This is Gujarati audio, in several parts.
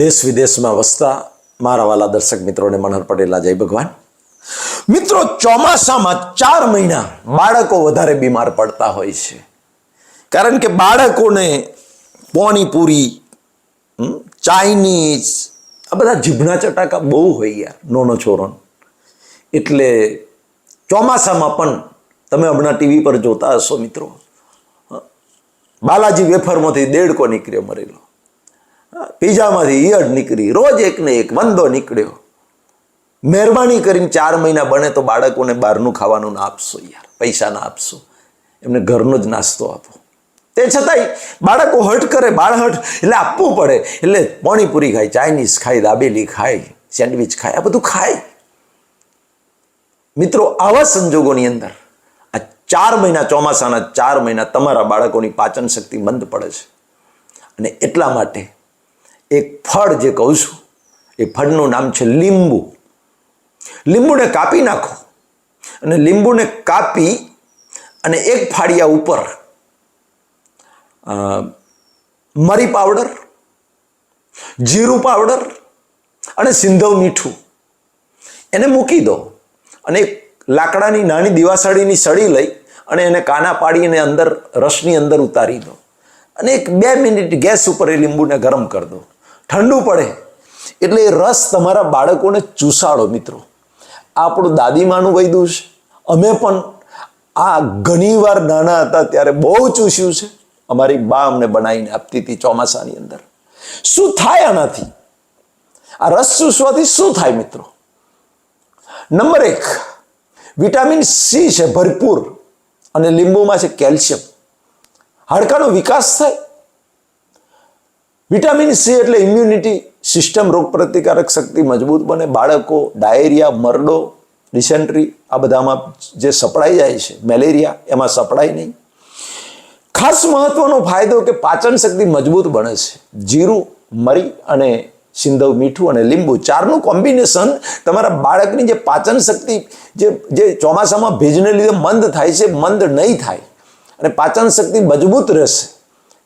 દેશ વિદેશમાં વસતા મારા વાલા દર્શક મિત્રોને મનહર પટેલના જય ભગવાન. મિત્રો, ચોમાસામાં ચાર મહિના બાળકો વધારે બીમાર પડતા હોય છે. કારણ કે બાળકોને પાણીપુરી ચાઇનીઝ, આ બધા જીભના ચટાકા બહુ હોય યાર નોનો છોરોન. એટલે ચોમાસામાં પણ તમે હમણાં ટીવી પર જોતા હશો મિત્રો. બાલાજી વેફરમાંથી દેડકો નીકળ્યો મરેલો. પીઝામાંથી ઈયળ નીકળી, રોજ એકને એક વંદો નીકળ્યો. મહેરબાની કરીને ચાર મહિના બને તો બાળકોને બહારનું ખાવાનું ના આપશો યાર, પૈસા ના આપશો. એમને ઘરનો જ નાસ્તો આપો. તે છતાંય બાળકો હટ કરે બાળહટ એટલે આપવું પડે. એટલે પાણીપુરી ખાય, ચાઇનીઝ ખાય, દાબેલી ખાય, સેન્ડવિચ ખાય, આ બધું ખાય. મિત્રો, આવા સંજોગોની અંદર આ ચાર મહિના ચોમાસાના ચાર મહિના તમારા બાળકોની પાચન શક્તિ મંદ પડે છે. અને એટલા માટે એક ફળ જે કહું છું, એ ફળનું નામ છે લીંબુ. લીંબુને કાપી નાખો અને લીંબુને કાપી અને એક ફાળિયા ઉપર મરી પાવડર, જીરું પાવડર અને સિંધવ મીઠું એને મૂકી દો અને એક લાકડાની નાની દિવાસળીની સળી લઈ અને એને કાના પાડીને અંદર, રસની અંદર ઉતારી દો અને એક બે મિનિટ ગેસ ઉપર એ લીંબુને ગરમ કરી દો. ઠંડુ પડે એટલે એ રસ તમારા બાળકોને ચૂસાડો મિત્રો. આપણું દાદીમાનું વૈદું છે. અમે પણ આ ઘણીવાર નાના હતા ત્યારે બહુ ચૂસ્યું છે. અમારી બા અમને બનાવીને આપતી હતી ચોમાસાની અંદર. શું થાય આનાથી? આ રસ ચૂસવાથી શું થાય મિત્રો? નંબર એક, વિટામિન સી છે ભરપૂર અને લીંબુમાં છે કેલ્શિયમ. હાડકાનો વિકાસ થાય વિટામિન સી એટલે ઇમ્યુનિટી સિસ્ટમ રોગ પ્રતિકારક શક્તિ મજબૂત બને. બાળકો, ડાયેરિયા, મરડો ડિસેન્ટ્રી આ બધામાં જે સપડાઈ જાય છે, મેલેરિયા, એમાં સપડાય નહીં. ખાસ મહત્વનો ફાયદો કે પાચન શક્તિ મજબૂત બને છે. જીરું, મરી અને સિંધવ મીઠું અને લીંબુ ચારનું કોમ્બિનેશન તમારા બાળકની જે પાચન શક્તિ જે જે ચોમાસામાં ભેજને લીધે મંદ થાય છે, મંદ નહીં થાય. અને પાચન શક્તિ મજબૂત રહેશે.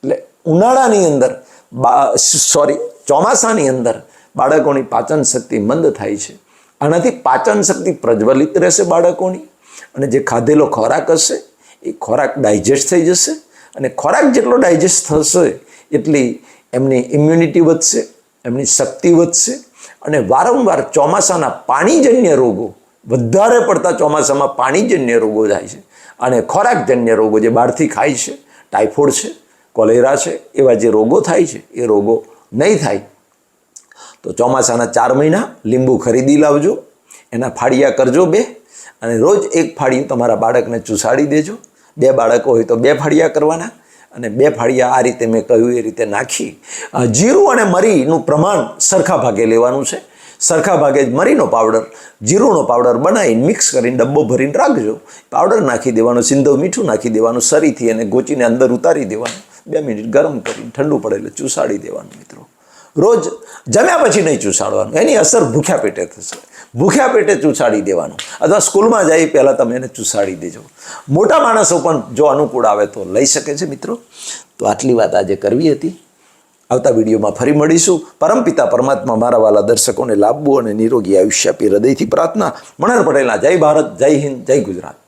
એટલે ઉનાળાની અંદર બા સોરી, ચોમાસાની અંદર બાળકોની પાચન શક્તિ મંદ થાય છે. આનાથી પાચન શક્તિ પ્રજ્વલિત રહેશે બાળકોની અને જે ખાધેલો ખોરાક હશે, એ ખોરાક ડાયજેસ્ટ થઈ જશે અને ખોરાક જેટલો ડાયજેસ્ટ થશે એટલી એમની ઇમ્યુનિટી વધશે, એમની શક્તિ વધશે અને વારંવાર ચોમાસાના પાણીજન્ય રોગો, વધારે પડતા ચોમાસામાં પાણીજન્ય રોગો થાય છે. અને ખોરાકજન્ય રોગો જે બહારથી ખાય છે, ટાઇફોઇડ છે કોલેરા છે, એવા જે રોગો થાય છે, એ રોગો નહીં થાય. તો ચોમાસાના ચાર મહિના લીંબુ ખરીદી લાવજો, એના ફાળિયા કરજો બે, અને રોજ એક ફાળિયું તમારા બાળકને ચૂસાડી દેજો. બે બાળકો હોય તો બે ફાળિયા કરવાના, અને બે ફાળિયા આ રીતે મેં કહ્યું એ રીતે નાખી. જીરું અને મરીનું પ્રમાણ સરખા ભાગે લેવાનું છે. સરખા ભાગે જ મરીનો પાવડર, જીરુંનો પાવડર બનાવીને મિક્સ કરીને ડબ્બો ભરીને રાખજો. પાવડર નાખી દેવાનો, સિંધવ મીઠું નાખી દેવાનું, સરીથી અને ગોચીને અંદર ઉતારી દેવાનું. બે મિનિટ ગરમ કરીને ઠંડુ પડે એટલે ચૂસાડી દેવાનું મિત્રો. રોજ જમ્યા પછી નહીં ચૂસાડવાનું, એની અસર ભૂખ્યા પેટે થશે. ભૂખ્યા પેટે ચૂસાડી દેવાનું. અથવા સ્કૂલમાં જાય પહેલાં તમે એને ચૂસાડી દેજો. મોટા માણસો પણ જો અનુકૂળ આવે તો લઈ શકે છે મિત્રો. તો આટલી વાત આજે કરવી હતી. આવતા વિડીયોમાં ફરી મળીશું. પરમપિતા પરમાત્મા મારા વાલા દર્શકોને લાભવું અને નિરોગી આયુષ્ય આપી હૃદયથી પ્રાર્થના. મણર પટેલના જય ભારત, જય હિન્દ, જય ગુજરાત.